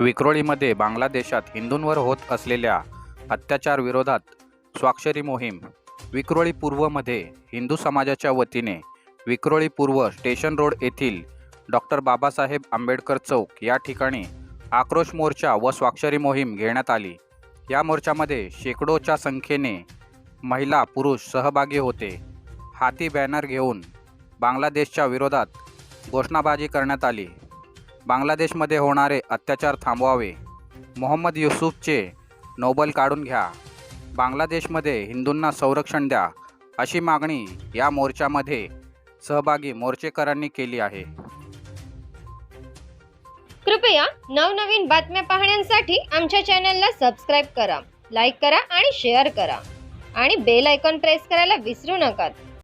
विक्रोळीमध्ये बांगलादेशात हिंदूंवर होत असलेल्या अत्याचार विरोधात स्वाक्षरी मोहीम. विक्रोळी पूर्वमध्ये हिंदू समाजाच्या वतीने विक्रोळी पूर्व स्टेशन रोड येथील डॉक्टर बाबासाहेब आंबेडकर चौक या ठिकाणी आक्रोश मोर्चा व स्वाक्षरी मोहीम घेण्यात आली. या मोर्चामध्ये शेकडोच्या संख्येने महिला पुरुष सहभागी होते. हाती बॅनर घेऊन बांगलादेशच्या विरोधात घोषणाबाजी करण्यात आली. बांगलादेशमध्ये होणारे अत्याचार थांबवावे. मोहम्मद युसुफचे नोबल काढून घ्या. बांगलादेशमध्ये हिंदूंना संरक्षण द्या अशी मागणी या मोर्चामध्ये सहभागी मोर्चेकरांनी केली आहे. कृपया नवनवीन बातम्या पाहण्यासाठी आमच्या चॅनलला सबस्क्राईब करा लाईक करा आणि शेअर करा. आणि बेल आयकॉन प्रेस करायला विसरू नका.